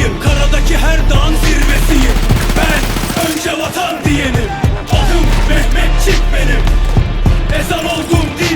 ilerisiyim Karadaki her dağın zirvesiyim. Ben önce vatan diyenim Adım Mehmetçik benim. Ezan oldum dinmedim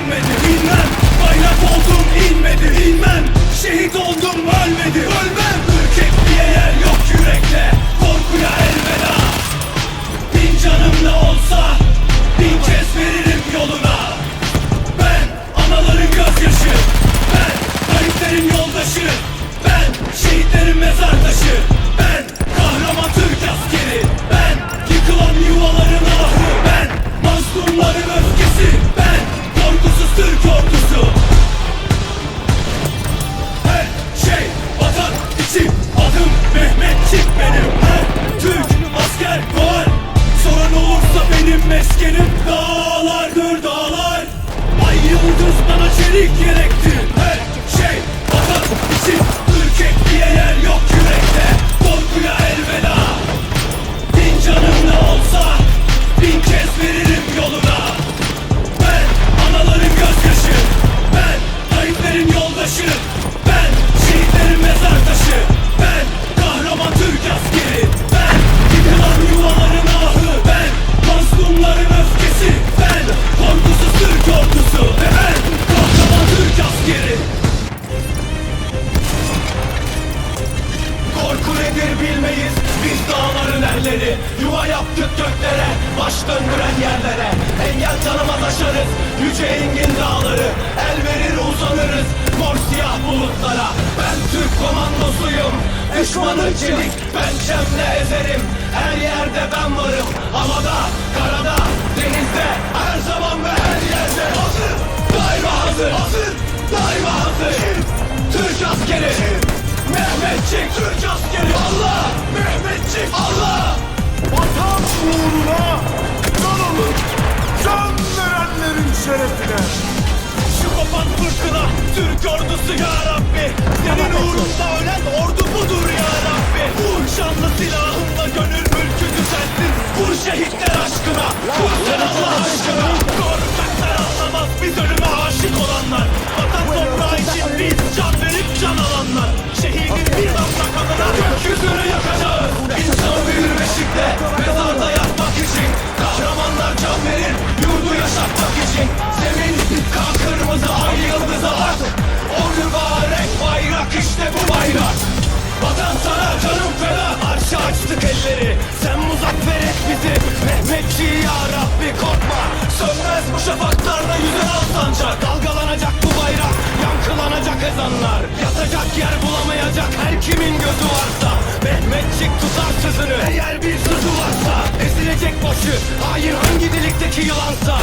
yaptık göklere baş döndüren yerlere. Engel tanımaz aşarız yüce engin dağları. El verir uzanırız mor siyah bulutlara. Ben Türk komandosuyum düşmanı çelik Pençemle ezerim her yerde ben varım. Havada, karada, denizde her zaman ve her yerde. Hazır, daima hazır, hazır, daima hazır. Türk askeri şerefine. Şu kopan fırtına Türk ordusu ya Rabbi. Senin uğrunda ölen ordu budur ya Rabbi elleri Sen muzaffer et bizi. Mehmetçi ya Rabbi korkma. Sönmez bu şafaklarda yüzen al sancak. Dalgalanacak bu bayrak Yankılanacak ezanlar. Yatacak yer bulamayacak her kimin gözü varsa. Mehmetçik tutar sözünü Eğer bir sözü varsa. Ezilecek başı Hain hangi delikteki yılansa